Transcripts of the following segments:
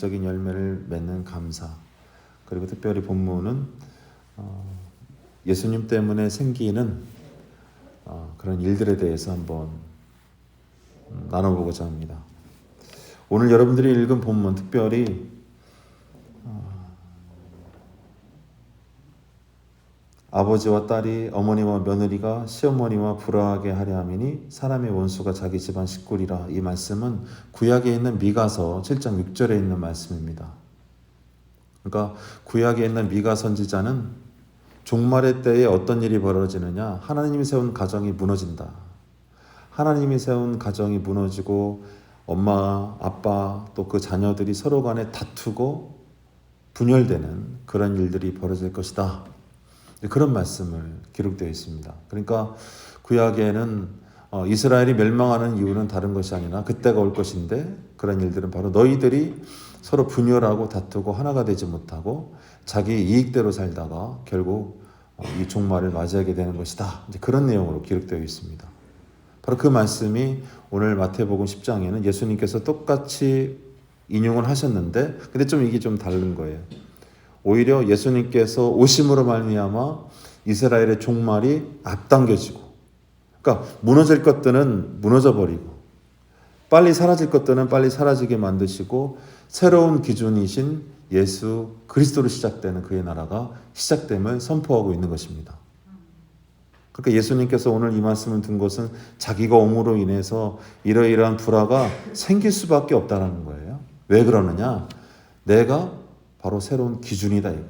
영적인 열매를 맺는 감사 그리고 특별히 본문은 어, 예수님 때문에 생기는 어, 그런 일들에 대해서 한번 음, 나눠보고자 합니다. 오늘 여러분들이 읽은 본문 특별히 아버지와 딸이 어머니와 며느리가 시어머니와 불화하게 하려 함이니 사람의 원수가 자기 집안 식구리라 이 말씀은 구약에 있는 미가서 7장 6절에 있는 말씀입니다. 그러니까 구약에 있는 미가 선지자는 종말의 때에 어떤 일이 벌어지느냐 하나님이 세운 가정이 무너진다. 하나님이 세운 가정이 무너지고 엄마, 아빠 또 그 자녀들이 서로 간에 다투고 분열되는 그런 일들이 벌어질 것이다. 그런 말씀을 기록되어 있습니다. 그러니까 구약에는 어, 이스라엘이 멸망하는 이유는 다른 것이 아니라 그때가 올 것인데 그런 일들은 바로 너희들이 서로 분열하고 다투고 하나가 되지 못하고 자기 이익대로 살다가 결국 어, 이 종말을 맞이하게 되는 것이다. 그런 내용으로 기록되어 있습니다. 바로 그 말씀이 오늘 마태복음 10장에는 예수님께서 똑같이 인용을 하셨는데 근데 좀 이게 좀 다른 거예요. 오히려 예수님께서 오심으로 말미암아 이스라엘의 종말이 앞당겨지고 그러니까 무너질 것들은 무너져 버리고 빨리 사라질 것들은 빨리 사라지게 만드시고 새로운 기준이신 예수 그리스도로 시작되는 그의 나라가 시작됨을 선포하고 있는 것입니다. 그러니까 예수님께서 오늘 이 말씀을 든 것은 자기가 옴으로 인해서 이러이러한 불화가 생길 수밖에 없다라는 거예요. 왜 그러느냐? 내가 바로 새로운 기준이다 이거.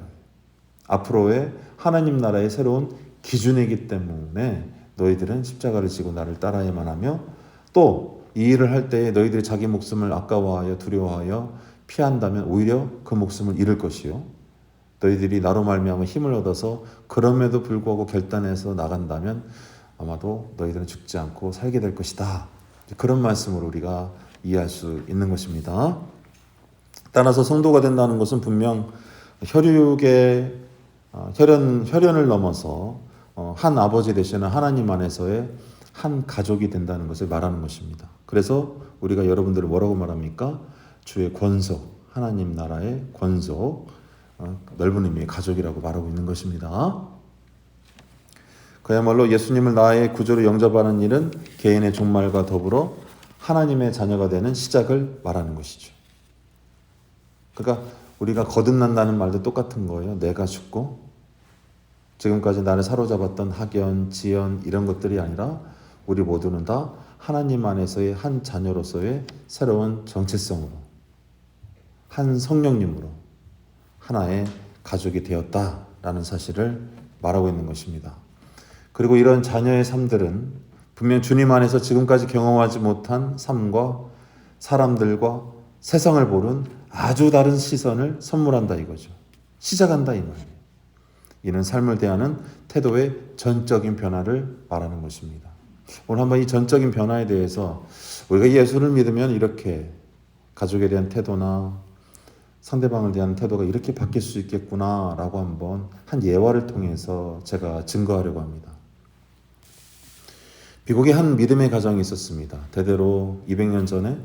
앞으로의 하나님 나라의 새로운 기준이기 때문에 너희들은 십자가를 지고 나를 따라야만 하며 또 이 일을 할 때에 너희들이 자기 목숨을 아까워하여 두려워하여 피한다면 오히려 그 목숨을 잃을 것이요. 너희들이 나로 말미암아 힘을 얻어서 그럼에도 불구하고 결단해서 나간다면 아마도 너희들은 죽지 않고 살게 될 것이다. 그런 말씀으로 우리가 이해할 수 있는 것입니다. 따라서 성도가 된다는 것은 분명 혈육의 어, 혈연 혈연을 넘어서 어, 한 아버지 되시는 하나님 안에서의 한 가족이 된다는 것을 말하는 것입니다. 그래서 우리가 여러분들을 뭐라고 말합니까? 주의 권속, 하나님 나라의 권속, 어, 넓은 의미의 가족이라고 말하고 있는 것입니다. 그야말로 예수님을 나의 구조로 영접하는 일은 개인의 종말과 더불어 하나님의 자녀가 되는 시작을 말하는 것이죠. 그러니까 우리가 거듭난다는 말도 똑같은 거예요. 내가 죽고 지금까지 나를 사로잡았던 학연, 지연 이런 것들이 아니라 우리 모두는 다 하나님 안에서의 한 자녀로서의 새로운 정체성으로 한 성령님으로 하나의 가족이 되었다라는 사실을 말하고 있는 것입니다. 그리고 이런 자녀의 삶들은 분명 주님 안에서 지금까지 경험하지 못한 삶과 사람들과 세상을 보는 아주 다른 시선을 선물한다 이거죠. 시작한다 이 말이에요. 이는 삶을 대하는 태도의 전적인 변화를 말하는 것입니다. 오늘 한번 이 전적인 변화에 대해서 우리가 예수를 믿으면 이렇게 가족에 대한 태도나 상대방을 대한 태도가 이렇게 바뀔 수 있겠구나라고 한번 한 예화를 통해서 제가 증거하려고 합니다. 미국에 한 믿음의 가정이 있었습니다. 대대로 200년 전에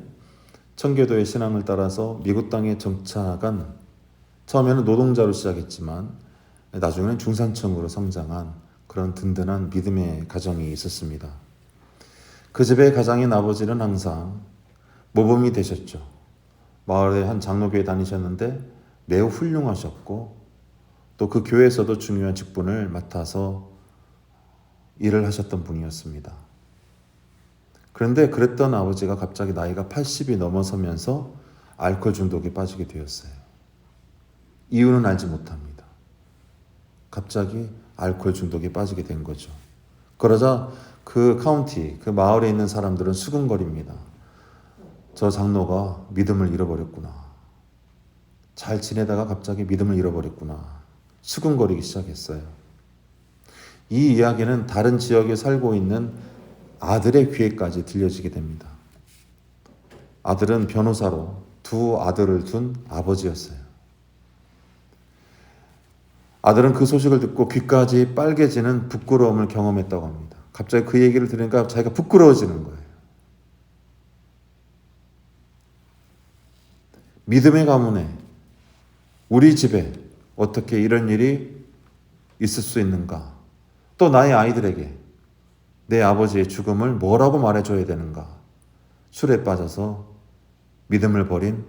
청교도의 신앙을 따라서 미국 땅에 정착한 처음에는 노동자로 시작했지만 나중에는 중산층으로 성장한 그런 든든한 믿음의 가정이 있었습니다. 그 집의 가장인 아버지는 항상 모범이 되셨죠. 마을의 한 장로교회 다니셨는데 매우 훌륭하셨고 또 그 교회에서도 중요한 직분을 맡아서 일을 하셨던 분이었습니다. 그런데 그랬던 아버지가 갑자기 나이가 80이 넘어서면서 알코올 중독에 빠지게 되었어요. 이유는 알지 못합니다. 갑자기 알코올 중독에 빠지게 된 거죠. 그러자 그 카운티, 그 마을에 있는 사람들은 수근거립니다. 저 장로가 믿음을 잃어버렸구나. 잘 지내다가 갑자기 믿음을 잃어버렸구나. 수근거리기 시작했어요. 이 이야기는 다른 지역에 살고 있는 아들의 귀에까지 들려지게 됩니다. 아들은 변호사로 두 아들을 둔 아버지였어요. 아들은 그 소식을 듣고 귀까지 빨개지는 부끄러움을 경험했다고 합니다. 갑자기 그 얘기를 들으니까 자기가 부끄러워지는 거예요. 믿음의 가문에 우리 집에 어떻게 이런 일이 있을 수 있는가? 또 나의 아이들에게 내 아버지의 죽음을 뭐라고 말해줘야 되는가? 술에 빠져서 믿음을 버린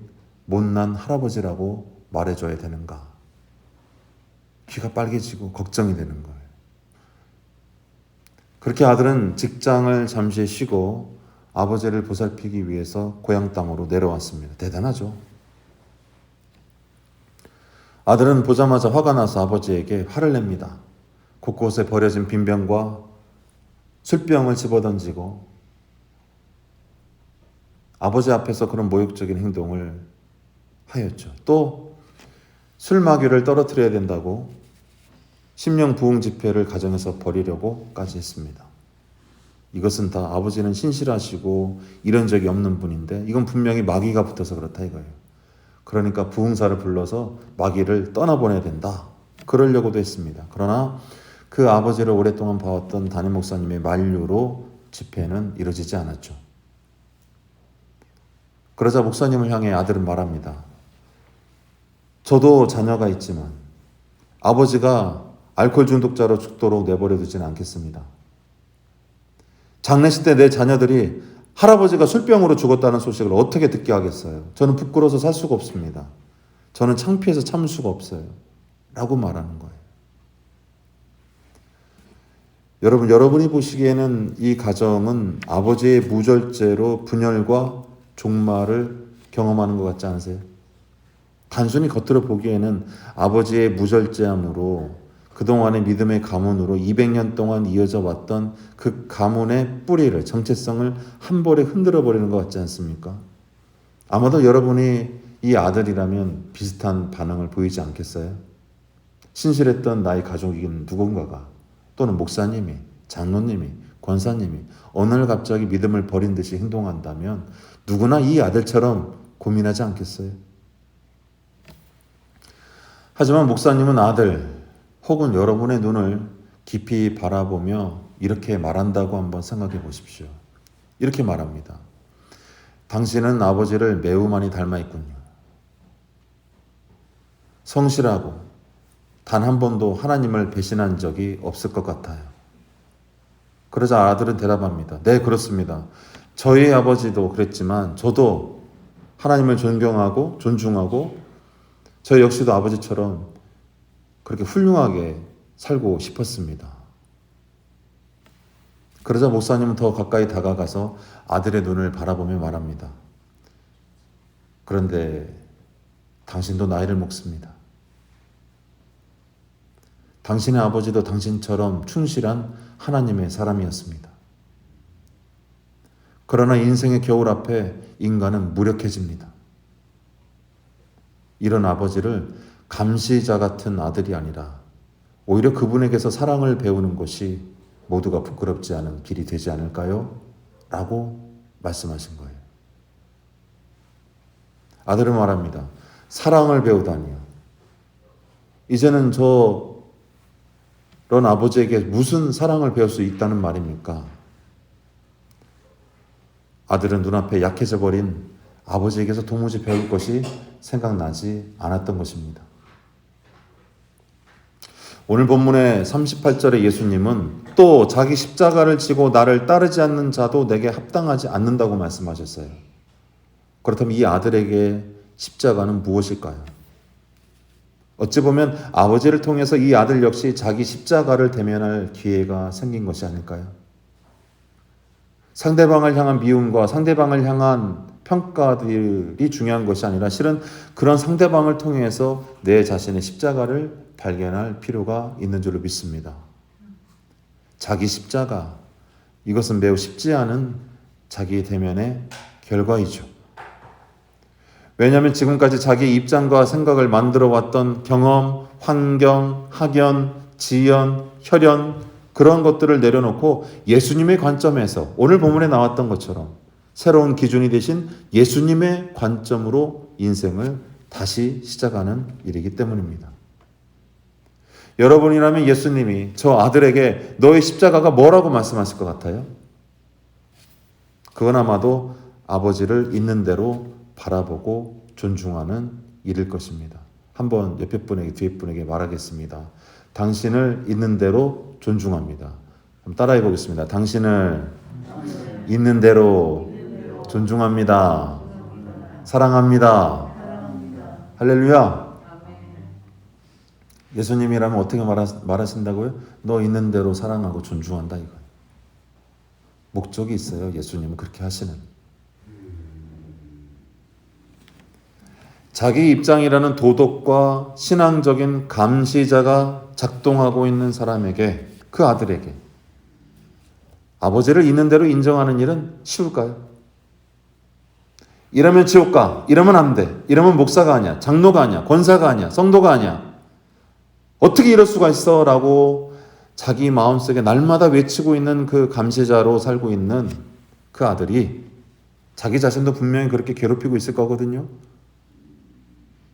못난 할아버지라고 말해줘야 되는가? 귀가 빨개지고 걱정이 되는 거예요. 그렇게 아들은 직장을 잠시 쉬고 아버지를 보살피기 위해서 고향 땅으로 내려왔습니다. 대단하죠. 아들은 보자마자 화가 나서 아버지에게 화를 냅니다. 곳곳에 버려진 빈병과 술병을 집어던지고 아버지 앞에서 그런 모욕적인 행동을 하였죠. 또 술마귀를 떨어뜨려야 된다고 심령 부흥 집회를 가정에서 벌이려고까지 했습니다. 이것은 다 아버지는 신실하시고 이런 적이 없는 분인데 이건 분명히 마귀가 붙어서 그렇다 이거예요. 그러니까 부흥사를 불러서 마귀를 떠나보내야 된다. 그러려고도 했습니다. 그러나 그 아버지를 오랫동안 봐왔던 담임 목사님의 만류로 집회는 이루어지지 않았죠. 그러자 목사님을 향해 아들은 말합니다. 저도 자녀가 있지만 아버지가 알코올 중독자로 죽도록 내버려 두지는 않겠습니다. 장례식 때 내 자녀들이 할아버지가 술병으로 죽었다는 소식을 어떻게 듣게 하겠어요? 저는 부끄러워서 살 수가 없습니다. 저는 창피해서 참을 수가 없어요. 라고 말하는 거예요. 여러분, 여러분이 보시기에는 이 가정은 아버지의 무절제로 분열과 종말을 경험하는 것 같지 않으세요? 단순히 겉으로 보기에는 아버지의 무절제함으로 그동안의 믿음의 가문으로 200년 동안 이어져 왔던 그 가문의 뿌리를, 정체성을 한 번에 흔들어 버리는 것 같지 않습니까? 아마도 여러분이 이 아들이라면 비슷한 반응을 보이지 않겠어요? 신실했던 나의 가족인 누군가가 또는 목사님이, 장로님이, 권사님이 어느 날 갑자기 믿음을 버린 듯이 행동한다면 누구나 이 아들처럼 고민하지 않겠어요? 하지만 목사님은 아들 혹은 여러분의 눈을 깊이 바라보며 이렇게 말한다고 한번 생각해 보십시오. 이렇게 말합니다. 당신은 아버지를 매우 많이 닮아 있군요. 성실하고 단 한 번도 하나님을 배신한 적이 없을 것 같아요. 그러자 아들은 대답합니다. 네, 그렇습니다. 저희 아버지도 그랬지만 저도 하나님을 존경하고 존중하고 저 역시도 아버지처럼 그렇게 훌륭하게 살고 싶었습니다. 그러자 목사님은 더 가까이 다가가서 아들의 눈을 바라보며 말합니다. 그런데 당신도 나이를 먹습니다. 당신의 아버지도 당신처럼 충실한 하나님의 사람이었습니다. 그러나 인생의 겨울 앞에 인간은 무력해집니다. 이런 아버지를 감시자 같은 아들이 아니라 오히려 그분에게서 사랑을 배우는 것이 모두가 부끄럽지 않은 길이 되지 않을까요? 라고 말씀하신 거예요. 아들은 말합니다. 사랑을 배우다니요. 이제는 저 런 아버지에게 무슨 사랑을 배울 수 있다는 말입니까? 아들은 눈앞에 약해져 버린 아버지에게서 도무지 배울 것이 생각나지 않았던 것입니다. 오늘 본문의 38절에 예수님은 또 자기 십자가를 지고 나를 따르지 않는 자도 내게 합당하지 않는다고 말씀하셨어요. 그렇다면 이 아들에게 십자가는 무엇일까요? 어찌 보면 아버지를 통해서 이 아들 역시 자기 십자가를 대면할 기회가 생긴 것이 아닐까요? 상대방을 향한 미움과 상대방을 향한 평가들이 중요한 것이 아니라 실은 그런 상대방을 통해서 내 자신의 십자가를 발견할 필요가 있는 줄로 믿습니다. 자기 십자가, 이것은 매우 쉽지 않은 자기 대면의 결과이죠. 왜냐하면 지금까지 자기 입장과 생각을 만들어 왔던 경험, 환경, 학연, 지연, 혈연, 그런 것들을 내려놓고 예수님의 관점에서 오늘 본문에 나왔던 것처럼 새로운 기준이 되신 예수님의 관점으로 인생을 다시 시작하는 일이기 때문입니다. 여러분이라면 예수님이 저 아들에게 너의 십자가가 뭐라고 말씀하실 것 같아요? 그건 아마도 아버지를 있는 대로 바라보고 존중하는 일일 것입니다. 한번 옆에 분에게 뒤에 분에게 말하겠습니다. 당신을 있는 대로 존중합니다. 한번 따라해 보겠습니다. 당신을 있는 대로 존중합니다. 사랑합니다. 할렐루야. 예수님이라면 어떻게 말하, 말하신다고요? 너 있는 대로 사랑하고 존중한다 이거. 목적이 있어요. 예수님은 그렇게 하시는. 자기 입장이라는 도덕과 신앙적인 감시자가 작동하고 있는 사람에게 그 아들에게 아버지를 있는 대로 인정하는 일은 쉬울까요? 이러면 지옥 가. 이러면 안 돼. 이러면 목사가 아니야. 장로가 아니야. 권사가 아니야. 성도가 아니야. 어떻게 이럴 수가 있어? 라고 자기 마음속에 날마다 외치고 있는 그 감시자로 살고 있는 그 아들이 자기 자신도 분명히 그렇게 괴롭히고 있을 거거든요.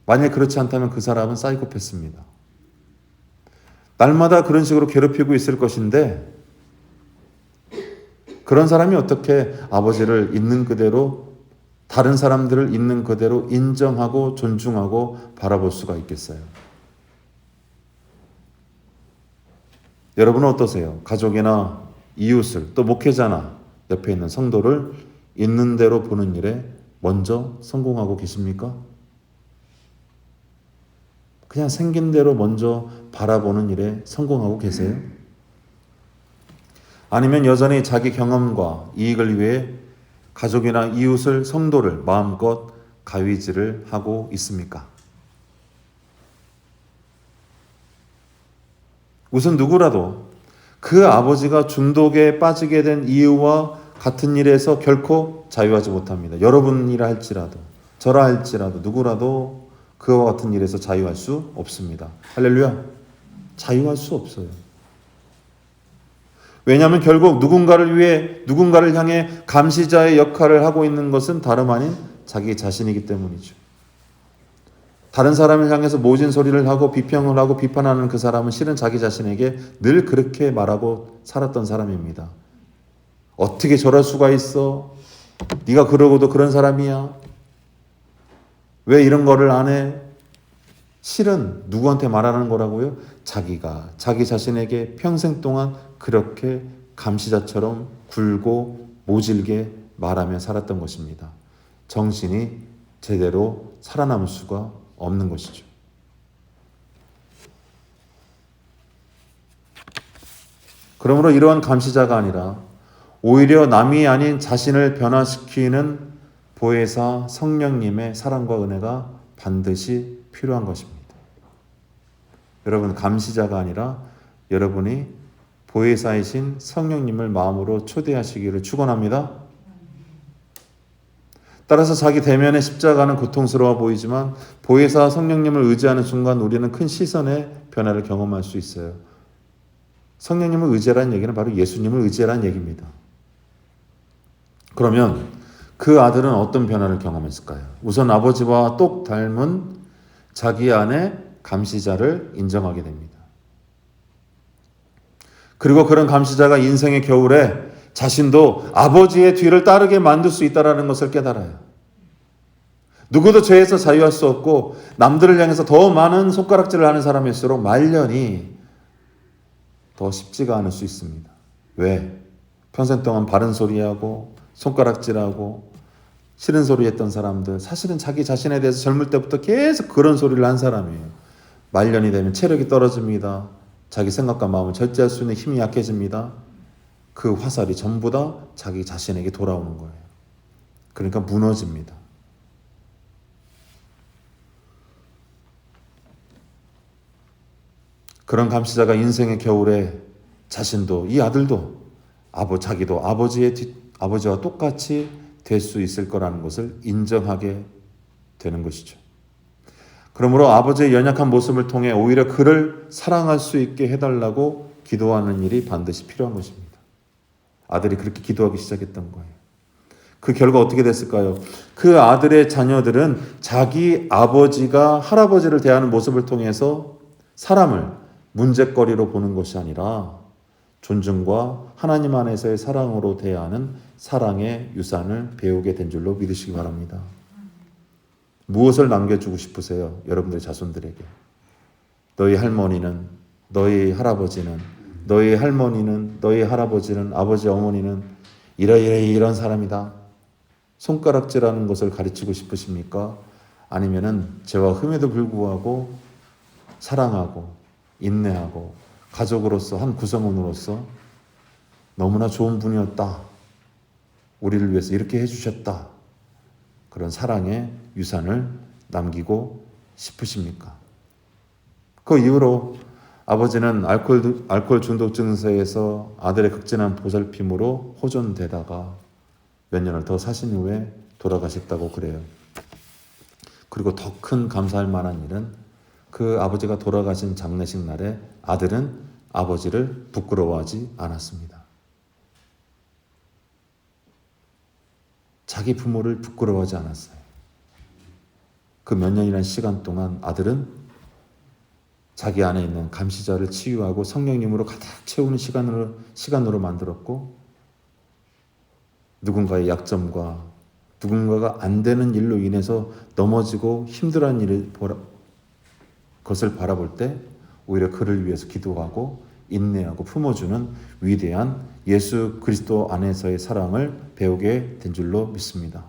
만약 그렇지 않다면 그 사람은 사이코패스입니다. 날마다 그런 식으로 괴롭히고 있을 것인데 그런 사람이 어떻게 아버지를 있는 그대로 다른 사람들을 있는 그대로 인정하고 존중하고 바라볼 수가 있겠어요? 여러분은 어떠세요? 가족이나 이웃을 또 목회자나 옆에 있는 성도를 있는 대로 보는 일에 먼저 성공하고 계십니까? 그냥 생긴 대로 먼저 바라보는 일에 성공하고 계세요? 아니면 여전히 자기 경험과 이익을 위해 가족이나 이웃을 성도를 마음껏 가위질을 하고 있습니까? 우선 누구라도 그 아버지가 중독에 빠지게 된 이유와 같은 일에서 결코 자유하지 못합니다. 여러분이라 할지라도 저라 할지라도 누구라도 그와 같은 일에서 자유할 수 없습니다. 할렐루야. 자유할 수 없어요. 왜냐하면 결국 누군가를 위해 누군가를 향해 감시자의 역할을 하고 있는 것은 다름 아닌 자기 자신이기 때문이죠. 다른 사람을 향해서 모진 소리를 하고 비평을 하고 비판하는 그 사람은 실은 자기 자신에게 늘 그렇게 말하고 살았던 사람입니다. 어떻게 저럴 수가 있어? 네가 그러고도 그런 사람이야. 왜 이런 거를 안 해? 실은 누구한테 말하는 거라고요? 자기가 자기 자신에게 평생 동안 그렇게 감시자처럼 굴고 모질게 말하며 살았던 것입니다. 정신이 제대로 살아남을 수가 없는 것이죠. 그러므로 이러한 감시자가 아니라 오히려 남이 아닌 자신을 변화시키는 보혜사 성령님의 사랑과 은혜가 반드시 필요한 것입니다. 여러분 감시자가 아니라 여러분이 보혜사이신 성령님을 마음으로 초대하시기를 축원합니다. 따라서 자기 대면의 십자가는 고통스러워 보이지만 보혜사 성령님을 의지하는 순간 우리는 큰 시선의 변화를 경험할 수 있어요. 성령님을 의지하라는 얘기는 바로 예수님을 의지하라는 얘기입니다. 그러면 그 아들은 어떤 변화를 경험했을까요? 우선 아버지와 똑 닮은 자기 안에 감시자를 인정하게 됩니다. 그리고 그런 감시자가 인생의 겨울에 자신도 아버지의 뒤를 따르게 만들 수 있다는 것을 깨달아요. 누구도 죄에서 자유할 수 없고 남들을 향해서 더 많은 손가락질을 하는 사람일수록 말년이 더 쉽지가 않을 수 있습니다. 왜? 평생 동안 바른 소리하고 손가락질하고 싫은 소리 했던 사람들 사실은 자기 자신에 대해서 젊을 때부터 계속 그런 소리를 한 사람이에요. 말년이 되면 체력이 떨어집니다. 자기 생각과 마음을 절제할 수 있는 힘이 약해집니다. 그 화살이 전부 다 자기 자신에게 돌아오는 거예요. 그러니까 무너집니다. 그런 감시자가 인생의 겨울에 자신도 이 아들도 아버 자기도 아버지의 뒤, 아버지와 똑같이 될 수 있을 거라는 것을 인정하게 되는 것이죠. 그러므로 아버지의 연약한 모습을 통해 오히려 그를 사랑할 수 있게 해달라고 기도하는 일이 반드시 필요한 것입니다. 아들이 그렇게 기도하기 시작했던 거예요. 그 결과 어떻게 됐을까요? 그 아들의 자녀들은 자기 아버지가 할아버지를 대하는 모습을 통해서 사람을 문제거리로 보는 것이 아니라 존중과 하나님 안에서의 사랑으로 대하는 사랑의 유산을 배우게 된 줄로 믿으시기 바랍니다. 무엇을 남겨주고 싶으세요? 여러분들의 자손들에게. 너희 할머니는, 너희 할아버지는, 너희 할머니는, 너희 할아버지는, 아버지, 어머니는 이러이러 이런 사람이다. 손가락질하는 것을 가르치고 싶으십니까? 아니면은 죄와 흠에도 불구하고 사랑하고 인내하고 가족으로서 한 구성원으로서 너무나 좋은 분이었다. 우리를 위해서 이렇게 해주셨다. 그런 사랑의 유산을 남기고 싶으십니까? 그 이후로 아버지는 알코올, 알코올 중독 증세에서 아들의 극진한 보살핌으로 호전되다가 몇 년을 더 사신 후에 돌아가셨다고 그래요. 그리고 더 큰 감사할 만한 일은 그 아버지가 돌아가신 장례식 날에 아들은 아버지를 부끄러워하지 않았습니다. 자기 부모를 부끄러워하지 않았어요. 그 몇 년이라는 시간 동안 아들은 자기 안에 있는 감시자를 치유하고 성령님으로 가득 채우는 시간으로 시간으로 만들었고 누군가의 약점과 누군가가 안 되는 일로 인해서 넘어지고 힘들어하는 일을 보라, 것을 바라볼 때 오히려 그를 위해서 기도하고 인내하고 품어주는 위대한 예수 그리스도 안에서의 사랑을 배우게 된 줄로 믿습니다.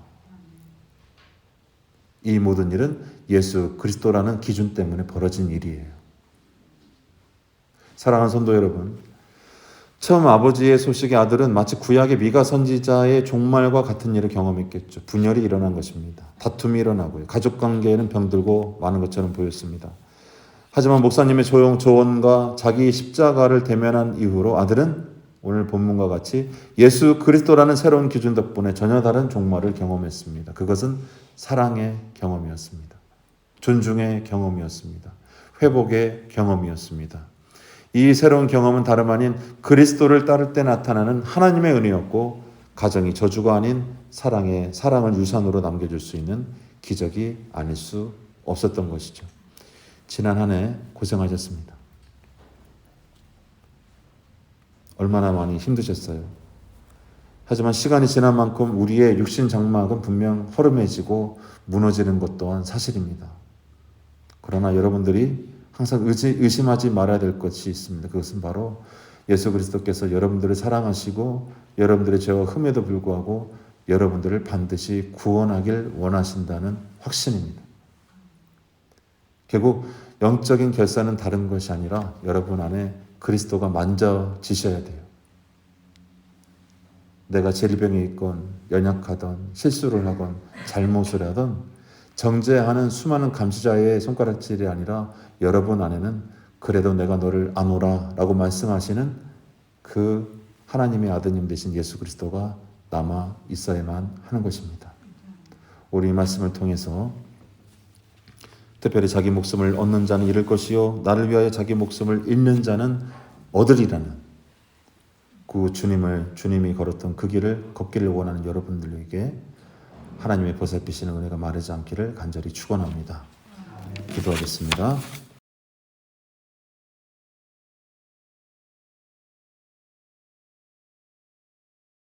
이 모든 일은 예수 그리스도라는 기준 때문에 벌어진 일이에요. 사랑하는 성도 여러분, 처음 아버지의 소식의 아들은 마치 구약의 미가 선지자의 종말과 같은 일을 경험했겠죠. 분열이 일어난 것입니다. 다툼이 일어나고요. 가족 관계에는 병들고 많은 것처럼 보였습니다. 하지만 목사님의 조용 조언과 자기 십자가를 대면한 이후로 아들은 오늘 본문과 같이 예수 그리스도라는 새로운 기준 덕분에 전혀 다른 종말을 경험했습니다. 그것은 사랑의 경험이었습니다. 존중의 경험이었습니다. 회복의 경험이었습니다. 이 새로운 경험은 다름 아닌 그리스도를 따를 때 나타나는 하나님의 은혜였고 가정이 저주가 아닌 사랑의 사랑을 유산으로 남겨줄 수 있는 기적이 아닐 수 없었던 것이죠. 지난 한 해 고생하셨습니다. 얼마나 많이 힘드셨어요. 하지만 시간이 지난 만큼 우리의 육신 장막은 분명 허름해지고 무너지는 것 또한 사실입니다. 그러나 여러분들이 항상 의지, 의심하지 말아야 될 것이 있습니다. 그것은 바로 예수 그리스도께서 여러분들을 사랑하시고 여러분들의 죄와 흠에도 불구하고 여러분들을 반드시 구원하길 원하신다는 확신입니다. 결국 영적인 결산은 다른 것이 아니라 여러분 안에 그리스도가 만져지셔야 돼요. 내가 질병이 있건 연약하던 실수를 하건 잘못을 하던 정죄하는 수많은 감시자의 손가락질이 아니라 여러분 안에는 그래도 내가 너를 아노라 라고 말씀하시는 그 하나님의 아드님 되신 예수 그리스도가 남아 있어야만 하는 것입니다. 우리 이 말씀을 통해서 특별히 자기 목숨을 얻는 자는 잃을 것이요 나를 위하여 자기 목숨을 잃는 자는 얻으리라는 그 주님을 주님이 걸었던 그 길을 걷기를 원하는 여러분들에게 하나님의 보살피시는 은혜가 마르지 않기를 간절히 축원합니다. 기도하겠습니다.